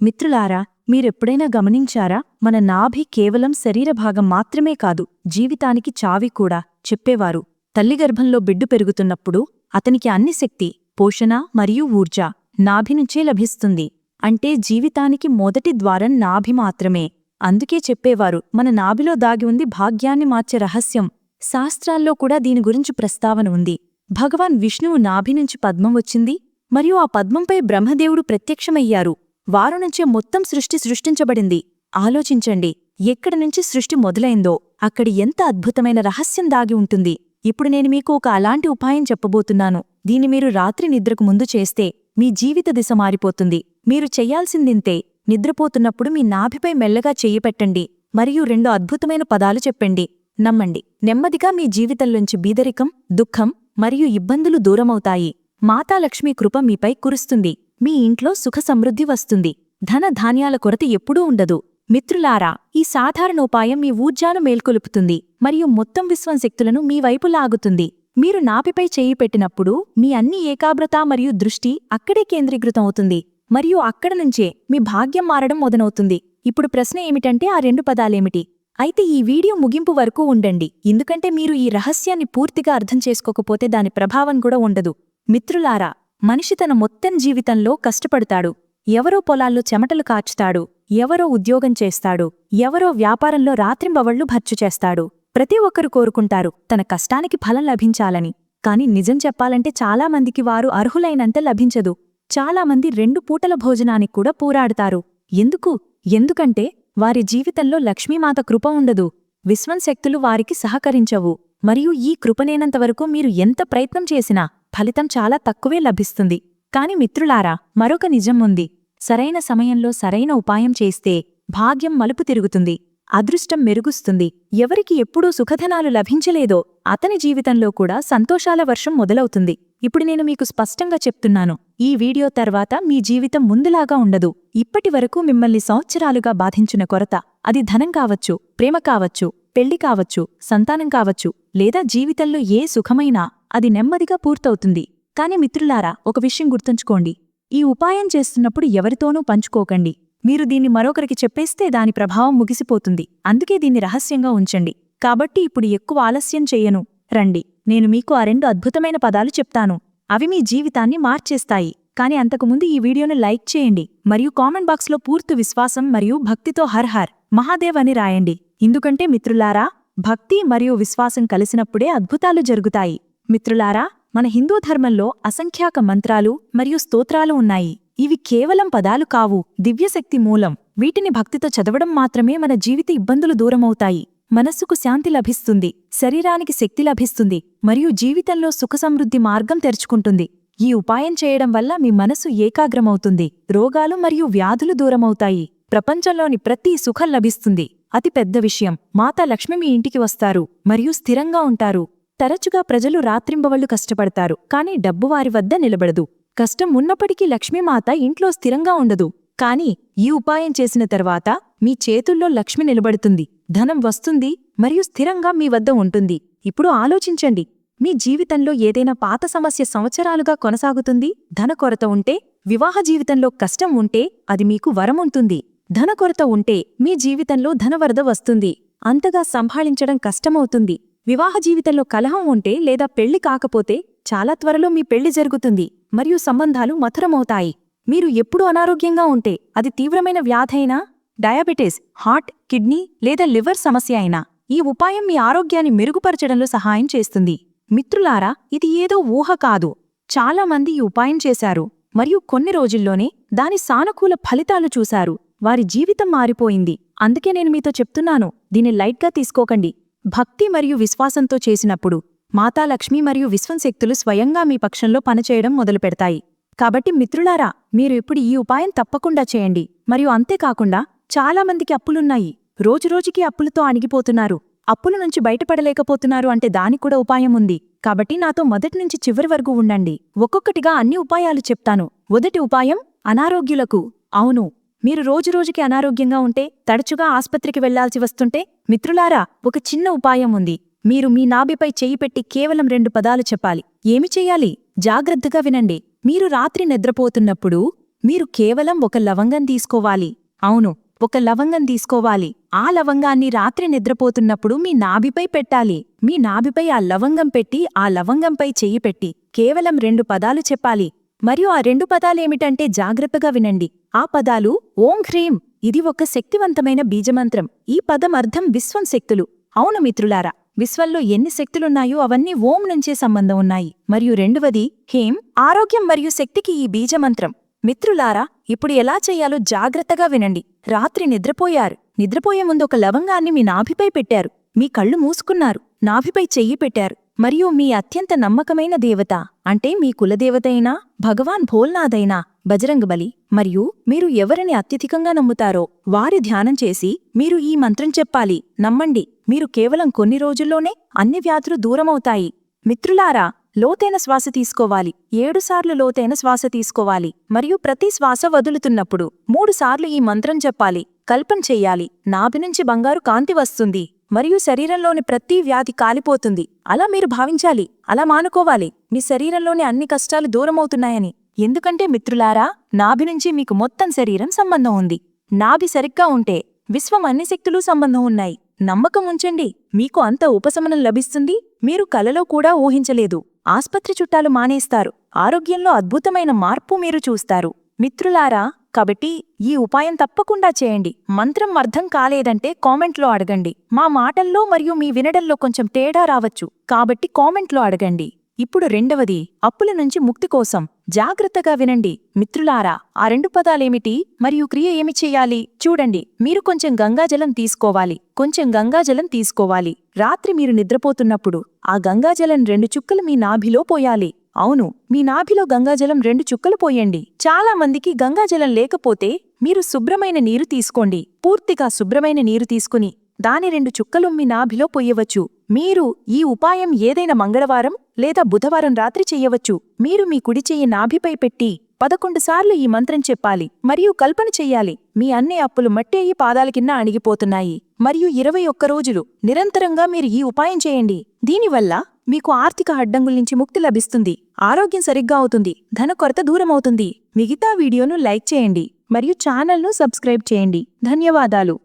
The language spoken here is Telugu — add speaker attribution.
Speaker 1: మిత్రులారా మీరెప్పుడైనా గమనించారా? మన నాభి కేవలం శరీర భాగం మాత్రమే కాదు జీవితానికి చావి కూడా చెప్పేవారు. తల్లి గర్భంలో బిడ్డు పెరుగుతున్నప్పుడు అతనికి అన్ని శక్తి పోషణ మరియు ఊర్జ నాభి నుంచే లభిస్తుంది. అంటే జీవితానికి మొదటి ద్వారం నాభి మాత్రమే. అందుకే చెప్పేవారు మన నాభిలో దాగి ఉంది భాగ్యాన్ని మార్చే రహస్యం. శాస్త్రాల్లో కూడా దీని గురించి ప్రస్తావన ఉంది. భగవాన్ విష్ణువు నాభి నుంచి పద్మం వచ్చింది మరియు ఆ పద్మంపై బ్రహ్మదేవుడు ప్రత్యక్షమయ్యారు. వారు నుంచే మొత్తం సృష్టి సృష్టించబడింది. ఆలోచించండి ఎక్కడి నుంచి సృష్టి మొదలైందో అక్కడి ఎంత అద్భుతమైన రహస్యం దాగి ఉంటుంది. ఇప్పుడు నేను మీకు ఒక అలాంటి ఉపాయం చెప్పబోతున్నాను. దీని మీరు రాత్రి నిద్రకు ముందు చేస్తే మీ జీవిత దిశ మారిపోతుంది. మీరు చెయ్యాల్సిందింతే నిద్రపోతున్నప్పుడు మీ నాభిపై మెల్లగా చెయ్యి పెట్టండి మరియు రెండు అద్భుతమైన పదాలు చెప్పండి. నమ్మండి నెమ్మదిగా మీ జీవితంలోంచి బీదరికం దుఃఖం మరియు ఇబ్బందులు దూరమవుతాయి. మాతాలక్ష్మి కృప మీపై కురుస్తుంది. మీ ఇంట్లో సుఖ సమృద్ధి వస్తుంది. ధన ధాన్యాల కొరత ఎప్పుడూ ఉండదు. మిత్రులారా ఈ సాధారణోపాయం మీ ఊర్జాను మేల్కొలుపుతుంది మరియు మొత్తం విశ్వం శక్తులను మీ వైపు లాగుతుంది. మీరు నాపిపై చేయి పెట్టినప్పుడు మీ అన్ని ఏకాగ్రత మరియు దృష్టి అక్కడే కేంద్రీకృతం అవుతుంది. మరియు అక్కడ నుంచే మీ భాగ్యం మారడం మొదలవుతుంది. ఇప్పుడు ప్రశ్న ఏమిటంటే ఆ రెండు పదాలేమిటి? అయితే ఈ వీడియో ముగింపు వరకు ఉండండి. ఎందుకంటే మీరు ఈ రహస్యాన్ని పూర్తిగా అర్థం చేసుకోకపోతే దాని ప్రభావం కూడా ఉండదు. మిత్రులారా మనిషి తన మొత్తం జీవితంలో కష్టపడతాడు. ఎవరో పొలాల్లో చెమటలు కాచుతాడు ఎవరో ఉద్యోగం చేస్తాడు. ఎవరో వ్యాపారంలో రాత్రింబవళ్ళు భర్చు చేస్తాడు. ప్రతి ఒక్కరు కోరుకుంటారు తన కష్టానికి ఫలం లభించాలని. కాని నిజం చెప్పాలంటే చాలామందికి వారు అర్హులైనంత లభించదు. చాలామంది రెండు పూటల భోజనానికి కూడా పోరాడతారు. ఎందుకు? ఎందుకంటే వారి జీవితంలో లక్ష్మీమాత కృప ఉండదు. విశ్వంశక్తులు వారికి సహకరించవు. మరియు ఈ కృపనేనంతవరకు మీరు ఎంత ప్రయత్నం చేసినా ఫలితం చాలా తక్కువే లభిస్తుంది. కాని మిత్రులారా మరొక నిజం ఉంది. సరైన సమయంలో సరైన ఉపాయం చేస్తే భాగ్యం మలుపు తిరుగుతుంది. అదృష్టం మెరుగుస్తుంది. ఎవరికి ఎప్పుడూ సుఖధనాలు లభించలేదో అతని జీవితంలో కూడా సంతోషాల వర్షం మొదలవుతుంది. ఇప్పుడు నేను మీకు స్పష్టంగా చెప్తున్నాను. ఈ వీడియో తర్వాత మీ జీవితం ముందులాగా ఉండదు. ఇప్పటివరకు మిమ్మల్ని సంవత్సరాలుగా బాధించిన కొరత అది ధనం కావచ్చు ప్రేమ కావచ్చు పెళ్ళి కావచ్చు సంతానం కావచ్చు లేదా జీవితంలో ఏ సుఖమైనా అది నెమ్మదిగా పూర్తవుతుంది. కాని మిత్రులారా ఒక విషయం గుర్తుంచుకోండి. ఈ ఉపాయం చేస్తున్నప్పుడు ఎవరితోనూ పంచుకోకండి. మీరు దీన్ని మరొకరికి చెప్పేస్తే దాని ప్రభావం ముగిసిపోతుంది. అందుకే దీన్ని రహస్యంగా ఉంచండి. కాబట్టి ఇప్పుడు ఎక్కువ ఆలస్యం చెయ్యను రండి. నేను మీకు ఆ రెండు అద్భుతమైన పదాలు చెప్తాను. అవి మీ జీవితాన్ని మార్చేస్తాయి. కాని అంతకుముందు ఈ వీడియోను లైక్ చేయండి. మరియు కామెంట్ బాక్స్లో పూర్తి విశ్వాసం మరియు భక్తితో హర్ హర్ మహాదేవ్ అని రాయండి. ఎందుకంటే మిత్రులారా భక్తి మరియు విశ్వాసం కలిసినప్పుడే అద్భుతాలు జరుగుతాయి. మిత్రులారా మన హిందూ ధర్మంలో అసంఖ్యాక మంత్రాలు మరియు స్తోత్రాలు ఉన్నాయి. ఇవి కేవలం పదాలు కావు దివ్యశక్తి మూలం. వీటిని భక్తితో చదవడం మాత్రమే మన జీవిత ఇబ్బందులు దూరమవుతాయి. మనస్సుకు శాంతి లభిస్తుంది శరీరానికి శక్తి లభిస్తుంది మరియు జీవితంలో సుఖసమృద్ధి మార్గం తెరుచుకుంటుంది. ఈ ఉపాయం చేయడం వల్ల మీ మనసు ఏకాగ్రమవుతుంది రోగాలు మరియు వ్యాధులు దూరమవుతాయి. ప్రపంచంలోని ప్రతి సుఖం లభిస్తుంది. అతి పెద్ద విషయం. మాతా లక్ష్మి మీ ఇంటికి వస్తారు. మరియు స్థిరంగా ఉంటారు. తరచుగా ప్రజలు రాత్రింబవళ్ళు కష్టపడతారు. కాని డబ్బు వారి వద్ద నిలబడదు. కష్టం ఉన్నప్పటికీ లక్ష్మీమాత ఇంట్లో స్థిరంగా ఉండదు. కాని ఈ ఉపాయం చేసిన తర్వాత మీ చేతుల్లో లక్ష్మి నిలబడుతుంది. ధనం వస్తుంది మరియు స్థిరంగా మీ వద్ద ఉంటుంది. ఇప్పుడు ఆలోచించండి. మీ జీవితంలో ఏదైనా పాత సమస్య సంవత్సరాలుగా కొనసాగుతుంది. ధన కొరత ఉంటే వివాహ జీవితంలో కష్టం ఉంటే అది మీకు వరముంటుంది. ధన కొరత ఉంటే మీ జీవితంలో ధనవరద వస్తుంది. అంతగా సంభాళించడం కష్టమవుతుంది. వివాహ జీవితంలో కలహం ఉంటే లేదా పెళ్ళి కాకపోతే చాలా త్వరలో మీ పెళ్ళి జరుగుతుంది మరియు సంబంధాలు మధురమవుతాయి. మీరు ఎప్పుడు అనారోగ్యంగా ఉంటే అది తీవ్రమైన వ్యాధైనా డయాబెటీస్ హార్ట్ కిడ్నీ లేదా లివర్ సమస్య అయినా ఈ ఉపాయం మీ ఆరోగ్యాన్ని మెరుగుపరచడంలో సహాయం చేస్తుంది. మిత్రులారా ఇది ఏదో ఊహ కాదు. చాలామంది ఈ ఉపాయం చేశారు మరియు కొన్ని రోజుల్లోనే దాని సానుకూల ఫలితాలు చూశారు. వారి జీవితం మారిపోయింది. అందుకే నేను మీతో చెప్తున్నాను దీన్ని లైట్గా తీసుకోకండి. భక్తి మరియు విశ్వాసంతో చేసినప్పుడు మాతాలక్ష్మి మరియు విశ్వంశక్తులు స్వయంగా మీ పక్షంలో పనిచేయడం మొదలుపెడతాయి. కాబట్టి మిత్రులారా మీరు ఇప్పుడు ఈ ఉపాయం తప్పకుండా చేయండి. మరియు అంతేకాకుండా చాలామందికి అప్పులున్నాయి. రోజురోజుకి అప్పులతో అణిగిపోతున్నారు. అప్పుల నుంచి బయటపడలేకపోతున్నారు అంటే దానికూడా ఉపాయం ఉంది. కాబట్టి నాతో మొదటి నుంచి చివరి వరకు ఉండండి. ఒక్కొక్కటిగా అన్ని ఉపాయాలు చెప్తాను. మొదటి ఉపాయం అనారోగ్యులకు. అవును మీరు రోజురోజుకి అనారోగ్యంగా ఉంటే తరచుగా ఆస్పత్రికి వెళ్ళాల్సి వస్తుంటే మిత్రులారా ఒక చిన్న ఉపాయం ఉంది. మీరు మీ నాభిపై చేయిపెట్టి పెట్టి కేవలం రెండు పదాలు చెప్పాలి. ఏమి చెయ్యాలి జాగ్రత్తగా వినండి. మీరు రాత్రి నిద్రపోతున్నప్పుడు మీరు కేవలం ఒక లవంగం తీసుకోవాలి. అవును ఒక లవంగం తీసుకోవాలి. ఆ లవంగాన్ని రాత్రి నిద్రపోతున్నప్పుడు మీ నాభిపై పెట్టాలి. మీ నాభిపై ఆ లవంగం పెట్టి ఆ లవంగంపై చెయ్యి పెట్టి కేవలం రెండు పదాలు చెప్పాలి. మరియు ఆ రెండు పదాలేమిటంటే జాగ్రత్తగా వినండి. ఆ పదాలు ఓం హ్రీం ఇది ఒక శక్తివంతమైన బీజమంత్రం. ఈ పదం అర్థం విశ్వం శక్తులు. అవును మిత్రులారా విశ్వంలో ఎన్ని శక్తులున్నాయో అవన్నీ ఓం నుంచే సంబంధం ఉన్నాయి. మరియు రెండవది హేం ఆరోగ్యం మరియు శక్తికి ఈ బీజమంత్రం. మిత్రులారా ఇప్పుడు ఎలా చేయాలో జాగ్రత్తగా వినండి. రాత్రి నిద్రపోయారు. నిద్రపోయే ముందు ఒక లవంగాన్ని మీ నాభిపై పెట్టారు. మీ కళ్ళు మూసుకున్నారు. నాభిపై చెయ్యి పెట్టారు. మరియు మీ అత్యంత నమ్మకమైన దేవత అంటే మీ కులదేవతైనా భగవాన్ భోల్నాథైనా బజరంగబలి మరియు మీరు ఎవరిని అత్యధికంగా నమ్ముతారో వారి ధ్యానం చేసి మీరు ఈ మంత్రం చెప్పాలి. నమ్మండి మీరు కేవలం కొన్ని రోజుల్లోనే అన్ని వ్యాధులు దూరమవుతాయి. మిత్రులారా లోతైన శ్వాస తీసుకోవాలి. ఏడుసార్లు లోతైన శ్వాస తీసుకోవాలి. మరియు ప్రతి శ్వాస వదులుతున్నప్పుడు మూడుసార్లు ఈ మంత్రం చెప్పాలి. కల్పన చెయ్యాలి నాభి నుంచి బంగారు కాంతి వస్తుంది. మరియు శరీరంలోని ప్రతి వ్యాధి కాలిపోతుంది. అలా మీరు భావించాలి. అలా మానుకోవాలి. మీ శరీరంలోని అన్ని కష్టాలు దూరమవుతున్నాయని. ఎందుకంటే మిత్రులారా నాభి నుంచి మీకు మొత్తం శరీరం సంబంధం ఉంది. నాభి సరిగ్గా ఉంటే విశ్వం అన్ని శక్తులు సంబంధం ఉన్నాయి. నమ్మకం ఉంచండి. మీకు అంత ఉపశమనం లభిస్తుంది. మీరు కలలో కూడా ఊహించలేదు. ఆస్పత్రి చుట్టాలు మానేస్తారు. ఆరోగ్యంలో అద్భుతమైన మార్పు మీరు చూస్తారు. మిత్రులారా కాబట్టి ఈ ఉపాయం తప్పకుండా చేయండి. మంత్రం అర్థం కాలేదంటే కామెంట్లో అడగండి. మా మాటల్లో మరియు మీ వినడంలో కొంచెం తేడా రావచ్చు. కాబట్టి కామెంట్లో అడగండి. ఇప్పుడు రెండవది అప్పుల నుంచి ముక్తి కోసం. జాగ్రత్తగా వినండి. మిత్రులారా ఆ రెండు పదాలేమిటి? మరియు క్రియ ఏమి చెయ్యాలి చూడండి. మీరు కొంచెం గంగాజలం తీసుకోవాలి. కొంచెం గంగాజలం తీసుకోవాలి. రాత్రి మీరు నిద్రపోతున్నప్పుడు ఆ గంగాజలం రెండు చుక్కలు మీ నాభిలో పోయాలి. అవును మీ నాభిలో గంగాజలం రెండు చుక్కలు పోయండి. చాలా మందికి గంగాజలం లేకపోతే మీరు శుభ్రమైన నీరు తీసుకోండి. పూర్తిగా శుభ్రమైన నీరు తీసుకుని దాని రెండు చుక్కలు మీ నాభిలో పొయ్యవచ్చు మీరు ఈ ఉపాయం ఏదైనా మంగళవారం లేదా బుధవారం రాత్రి చెయ్యవచ్చు మీరు మీ కుడి చెయ్యి నాభిపై పెట్టి పదకొండు సార్లు ఈ మంత్రం చెప్పాలి మరియు కల్పన చెయ్యాలి మీ అన్ని అప్పులు మట్టి అయ్యి పాదాల కింద అణిగిపోతున్నాయి. మరియు ఇరవై ఒక్క రోజులు నిరంతరంగా మీరు ఈ ఉపాయం చేయండి. దీనివల్ల మీకు ఆర్థిక అడ్డంగుల నుంచి ముక్తి లభిస్తుంది ఆరోగ్యం సరిగ్గా అవుతుంది ధన కొరత దూరమవుతుంది. మిగతా వీడియోను లైక్ చేయండి మరియు ఛానల్ను సబ్స్క్రైబ్ చేయండి. ధన్యవాదాలు.